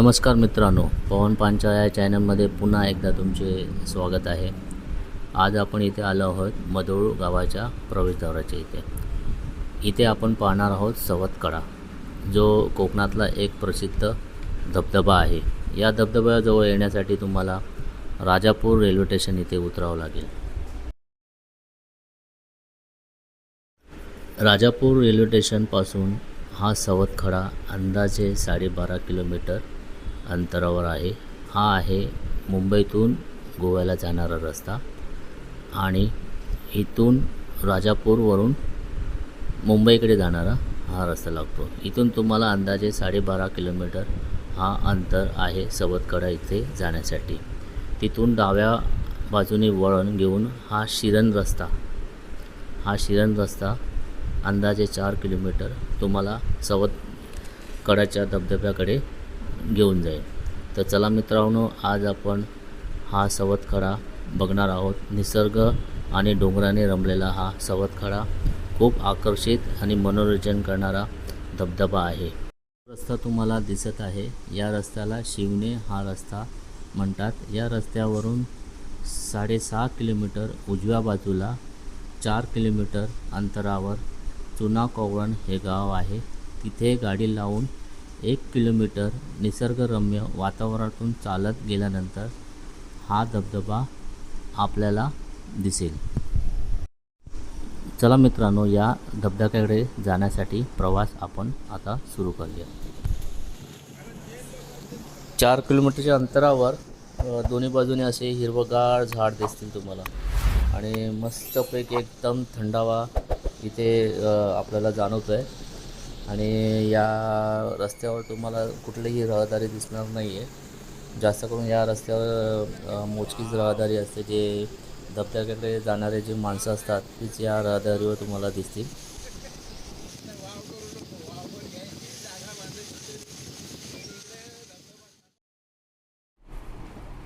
नमस्कार मित्रांनो पवन पांचा या चॅनलमध्ये पुन्हा एकदा तुमचे स्वागत आहे. आज आपण इथे आलो आहोत मदोळ गावाच्या प्रवेशद्वाराच्या इथे. इथे आपण पाहणार आहोत सवतकडा जो कोकणातला एक प्रसिद्ध धबधबा आहे. या धबधब्याजवळ येण्यासाठी तुम्हाला राजापूर रेल्वे स्टेशन इथे उतरावं लागेल. राजापूर रेल्वे स्टेशनपासून हा सवतखडा अंदाजे साडेबारा किलोमीटर अंतरावर आहे. हा आहे मुंबईतून गोव्याला जाणारा रस्ता आणि इथून राजापूरवरून मुंबईकडे जाणारा हा रस्ता लागतो. इथून तुम्हाला अंदाजे साडेबारा किलोमीटर हा अंतर आहे सवतकडा इथे जाण्यासाठी. तिथून डाव्या बाजूने वळण घेऊन हा शिरण रस्ता हा शिरण रस्ता अंदाजे चार किलोमीटर तुम्हाला सवतकडाच्या धबधब्याकडे घेऊन जाईल. तर चला मित्रांनो आज आपण हा सवतखडा बघणार आहोत. निसर्ग आणि डोंगराने रमलेला हा सवतखडा खूप आकर्षित आणि मनोरंजन करणारा धबधबा आहे. रस्ता तुम्हाला दिसत आहे. या रस्त्याला शिवणे हा रस्ता म्हणतात. या रस्त्यावरून साडेसहा किलोमीटर उजव्या बाजूला चार किलोमीटर अंतरावर चुना कोवळण हे गाव आहे. तिथे गाडी लावून एक किलोमीटर निसर्गरम्य वातावरणातून चालत गेल्यानंतर हा धबधबा आपल्याला दिसेल. चला मित्रांनो या धबधब्याकडे जाण्यासाठी प्रवास आपण आता सुरू करूया. चार किलोमीटरच्या अंतरावर दोन्ही बाजूने असे हिरवगार झाड दिसतील तुम्हाला. आणि मस्तपैकी एकदम थंडावा इथे आपल्याला जाणवतो आहे आणि या रस्त्यावर तुम्हाला कुठलीही रहदारी दिसणार नाही आहे जास्त करून या रस्त्यावर मोजकीच रहदारी असते जे धबधब्याकडे जाणारे जे माणसं असतात तीच या रहदारीवर तुम्हाला दिसतील.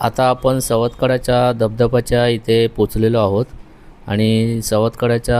आता आपण सवतकडाच्या धबधब्याच्या इथे पोचलेलो आहोत. आणि सवतकडाच्या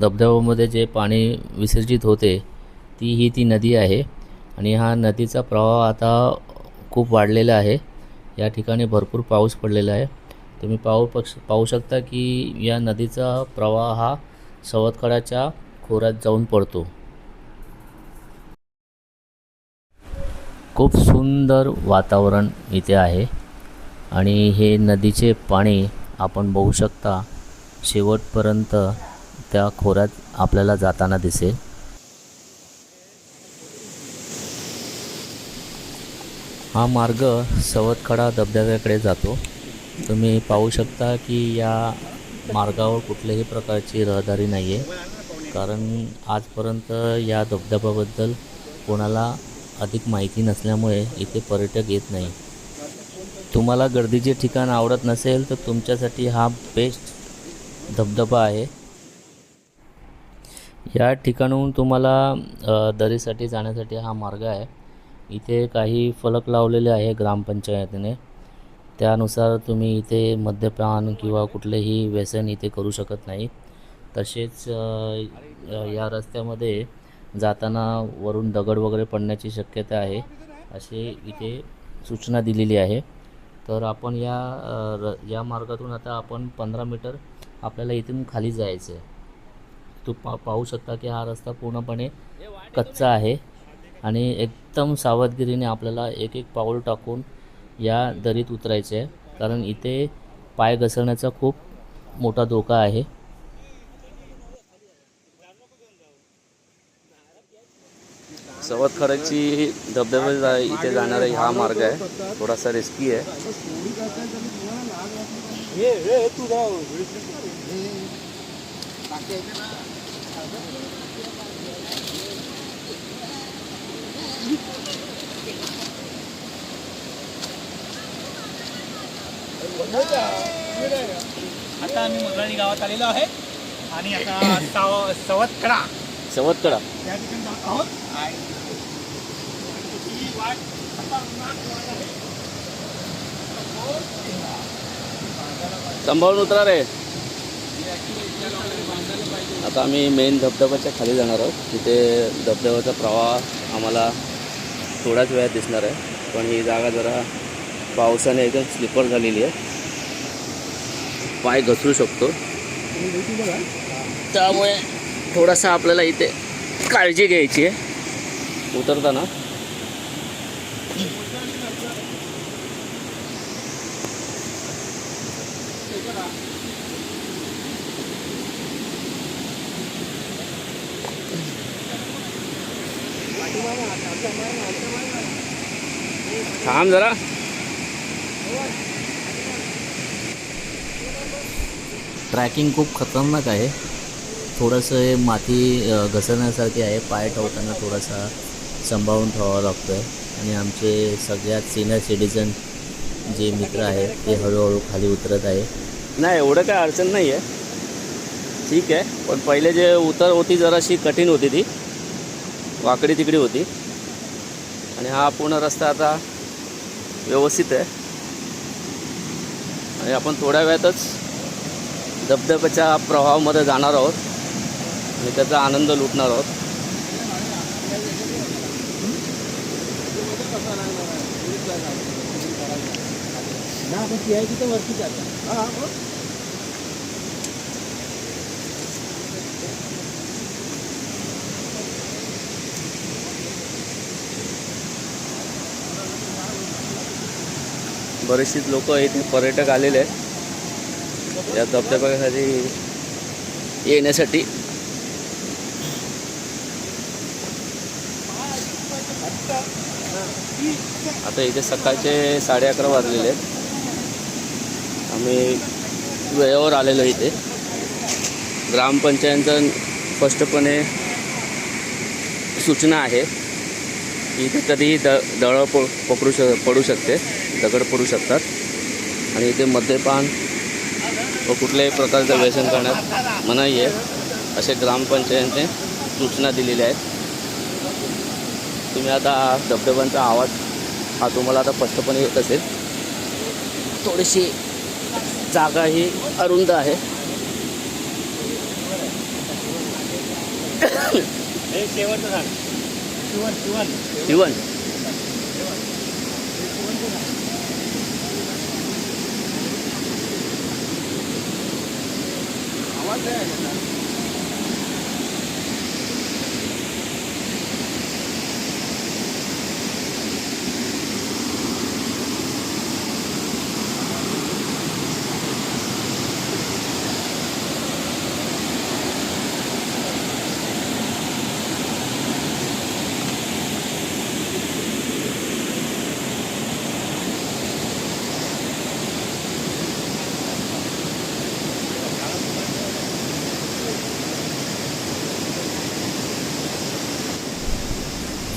धबधब्यामध्ये जे पाणी विसर्जित होते ती ही ती नदी आहे आणि हा नदीचा प्रवाह आता खूप वाढलेला आहे. या ठिकाणी भरपूर पाऊस पडलेला आहे. तुम्ही पाहू पक्ष पाहू शकता की या नदीचा प्रवाह हा सवतकडाच्या खोऱ्यात जाऊन पडतो. खूप सुंदर वातावरण इथे आहे आणि हे नदीचे पाणी आपण बघू शकता शेवटपर्यंत त्या खोऱ्यात आपल्याला जाताना दिसेल. हा मार्ग सवतखडा धबधब्याकडे जातो. तुम्ही पाहू शकता की या मार्गावर कुठल्याही प्रकारची रहदारी नाही आहे कारण आजपर्यंत या धबधब्याबद्दल कोणाला अधिक माहिती नसल्यामुळे इथे पर्यटक येत नाही. तुम्हाला गर्दीचे ठिकाण आवडत नसेल तर तुमच्यासाठी हा बेस्ट धबधबा आहे. या ठिकाणाहून तुम्हाला दरीसाठी जाण्यासाठी हा मार्ग आहे. इथे काही फलक लावलेले आहे ग्रामपंचायतीने. त्यानुसार तुम्ही इथे मद्यपान किंवा कुठलेही व्यसन इथे करू शकत नाही. तसेच या रस्त्यामध्ये जाताना वरून दगड वगैरे पडण्याची शक्यता आहे असे इथे सूचना दिलेली आहे. तर आपण या र या मार्गातून आता आपण पंधरा मीटर आपल्याला इथून खाली जायचं आहे तू पा पाहू शकता की हा रस्ता पूर्णपणे कच्चा आहे आणि एक एकदम सावधगिरीने आपल्याला एक एक पाऊल टाकून या दरीत उतरायचे आहे. कारण इथे पाय घसरण्याचा खूप मोठा धोका आहे. सवतखड्याची धबधबे जा इथे जाणारा हा मार्ग आहे. थोडासा रिस्की आहे. आता आम्ही मगराणी गावात आलेलो आहे. आणि आता साव सवतकडा. सवतकडा. या ठिकाणी जात आहोत. ही वाट खतरनाक वाट आहे. सांभाळून उतरा रे आता आम्ही मेन धबधब्याच्या खाली जाणार आहोत. तिथे धबधब्याचा प्रवाह आम्हाला थोड्याच वेळात दिसणार आहे. पण ही जागा जरा पावसाने एकदम स्लिपर झालेली आहे. पाय घसरू शकतो. त्यामुळे थोडासा आपल्याला इथे काळजी घ्यायची आहे. उतरताना थांब जरा. ट्रॅकिंग खूप खतरनाक आहे. थोडंसं हे माती घसरण्यासारखी आहे. पाय ठेवताना थोडासा सांभाळून ठेवावा लागतो आहे आणि आमचे सगळ्यात सिनियर सिटीजन जे मित्र आहेत ते हळूहळू खाली उतरत आहे. नाही एवढं काय अडचण नाही आहे ठीक आहे. पण पहिले जे उतर होती जराशी कठीण होती ती. वाकडी तिकडी होती. आणि हा पूर्ण रस्ता आता व्यवस्थित आहे. आणि आपण थोड्या वेळातच धबधब्याच्या प्रवाहामध्ये जाणार आहोत. आणि त्याचा आनंद लुटणार आहोत. बरेचसे लोक इथे पर्यटक आलेले आहेत. या धबधब्यासाठी येण्यासाठी. आता इथे सकाळचे साडे अकरा वाजलेले आहेत. आम्ही वेळेवर आलेलो इथे. ग्रामपंचायतचं स्पष्टपणे सूचना आहे. इथे कधीही द दळ प पकडू श पडू शकते. दगड पडू शकतात. आणि इथे मद्यपान व कुठल्याही प्रकारचं व्यसन करण्यात मनाई आहे असे ग्रामपंचायतने सूचना दिलेल्या आहेत. तुम्ही आता धबधब्यांचा आवाज हा तुम्हाला आता स्पष्टपणे येत असेल. थोडीशी जागा ही अरुंद आहे. हे there.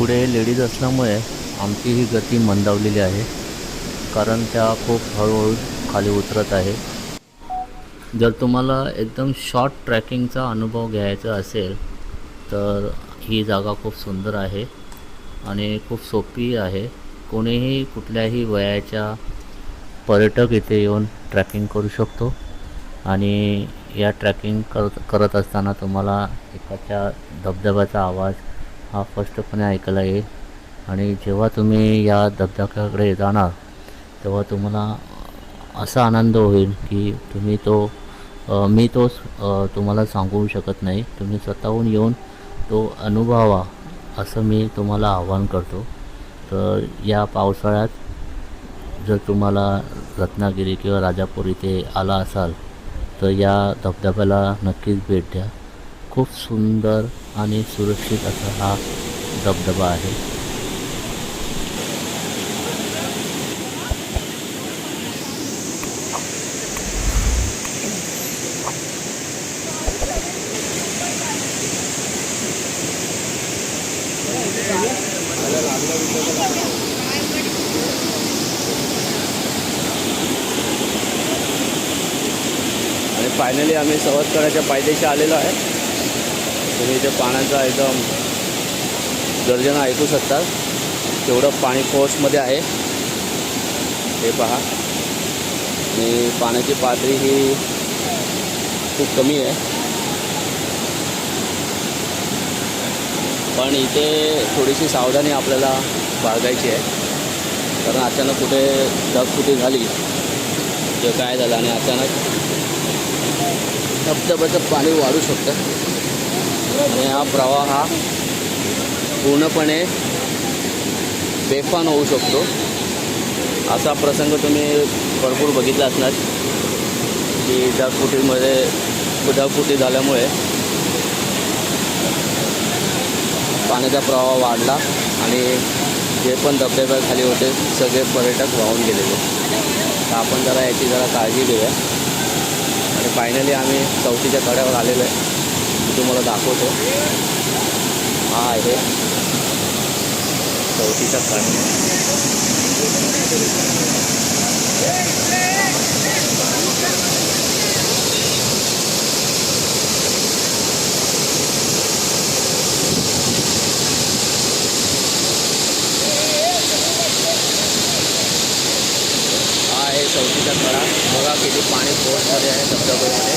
पुढे लेडीज असल्यामुळे आमची ही गती मंदावलेली आहे. कारण त्या खूप हळूहळू खाली उतरत आहे. जर तुम्हाला एकदम शॉर्ट ट्रॅकिंगचा अनुभव घ्यायचा असेल तर ही जागा खूप सुंदर आहे आणि खूप सोपी आहे. कोणीही कुठल्याही वयाच्या पर्यटक इथे येऊन ट्रॅकिंग करू शकतो आणि या ट्रॅकिंग करत करत असताना तुम्हाला एकाच्या धबधब्याचा आवाज हा स्पष्टपणे ऐकायला येईल आणि जेव्हा तुम्ही या धबधब्याकडे जाणार तेव्हा तुम्हाला असा आनंद होईल की तुम्ही तो आ, मी तो तुम्हाला सांगू शकत नाही. तुम्ही स्वतःहून येऊन तो अनुभवा असं मी तुम्हाला आवाहन करतो. तर या पावसाळ्यात जर तुम्हाला रत्नागिरी किंवा राजापूर इथे आला असाल तर या धबधब्याला नक्कीच भेट द्या. खूप सुंदर आणि सुरक्षित असा हा धबधबा आहे. आणि फायनली आम्ही सवतकडाच्या पायदेशी आलेलो आहे. तुम्ही इथे पाण्याचा एकदम गर्जना ऐकू शकता. तेवढं पाणी फोर्समध्ये आहे. हे पहा. आणि पाण्याची पातळी ही खूप कमी आहे. पण इथे थोडीशी सावधानी आपल्याला बाळगायची आहे. कारण अचानक कुठे ढगफुटी झाली. किंवा काय झालं आणि अचानक धबधब्याचं पाणी वाढू शकतं. आणि हा प्रवाह हा पूर्णपणे बेफान होऊ शकतो. असा प्रसंग तुम्ही भरपूर बघितला असणार की ढगफुटीमध्ये ढगफुटी झाल्यामुळे पाण्याचा प्रवाह वाढला आणि जे पण धबधब्याखाली होते सगळे पर्यटक वाहून गेलेले. तर आपण जरा याची जरा काळजी घेऊया. आणि फायनली आम्ही चौथीच्या कड्यावर आलेलो आहे. मी तुम्हाला दाखवतो. हा आहे. चौथीचा कड हा आहे चौथीचा कडा बघा किती पाणी फोर्समध्ये आहे धबधब्यामध्ये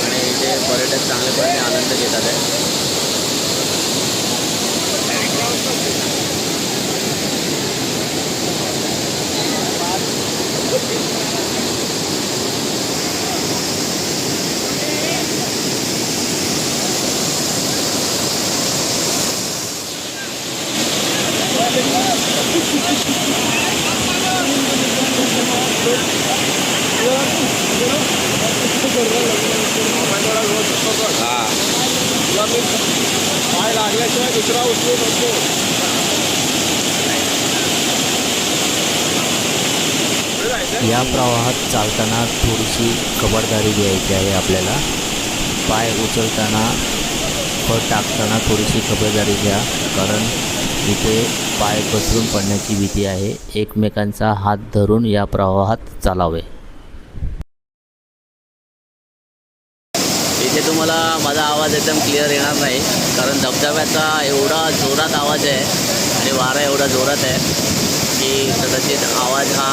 आणि इथे पर्यटक चांगल्यापणे आनंद घेतात आहे या प्रवाहात चालताना थोडीशी खबरदारी घ्यायची आहे आपल्याला. पाय उचलताना फळ टाकताना थोडीशी खबरदारी घ्या कारण इथे पाय पसरून पडण्याची भीती आहे. एकमेकांचा हात धरून या प्रवाहात चालावे. इथे तुम्हाला माझा आवाज एकदम क्लिअर येणार नाही कारण धबधब्याचा एवढा जोरात आवाज आहे आणि वारा एवढा जोरात आहे की कदाचित आवाज हा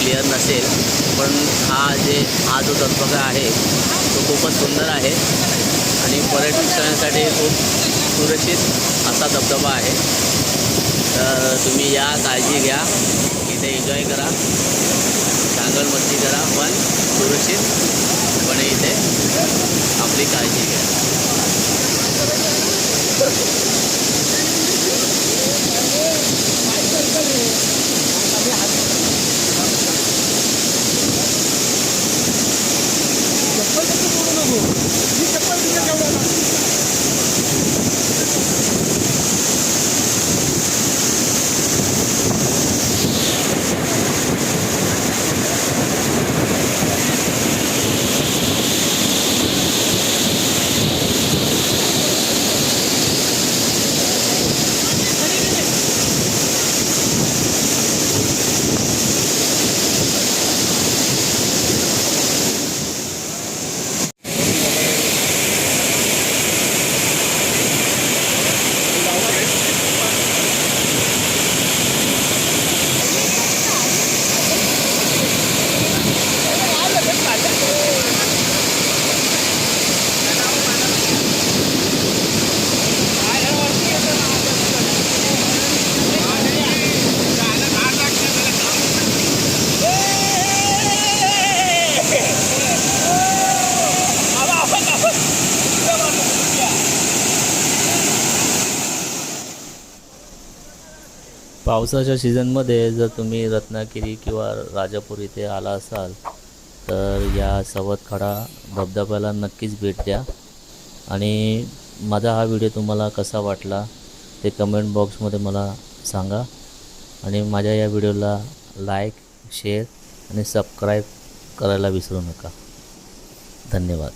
क्लिअर नसेल पण हा जे हा जो धबधबा आहे तो खूपच सुंदर आहे. आणि पर्यटन खूप सुरक्षित असा धबधबा आहे. तर तुम्ही या काळजी घ्या. इथे एन्जॉय करा. चांगल मस्ती करा पण सुरक्षितपणे इथे आपली काळजी घ्या. पावसाच्या सीझनमध्ये जर तुम्ही रत्नागिरी किंवा राजापूर इथे आला असाल तर या सवतखडा धबधब्याला नक्कीच भेट द्या. आणि माझा हा व्हिडिओ तुम्हाला कसा वाटला ते कमेंट बॉक्समध्ये मला सांगा. आणि माझ्या या व्हिडिओला लाईक शेअर आणि सबस्क्राईब करायला विसरू नका. धन्यवाद.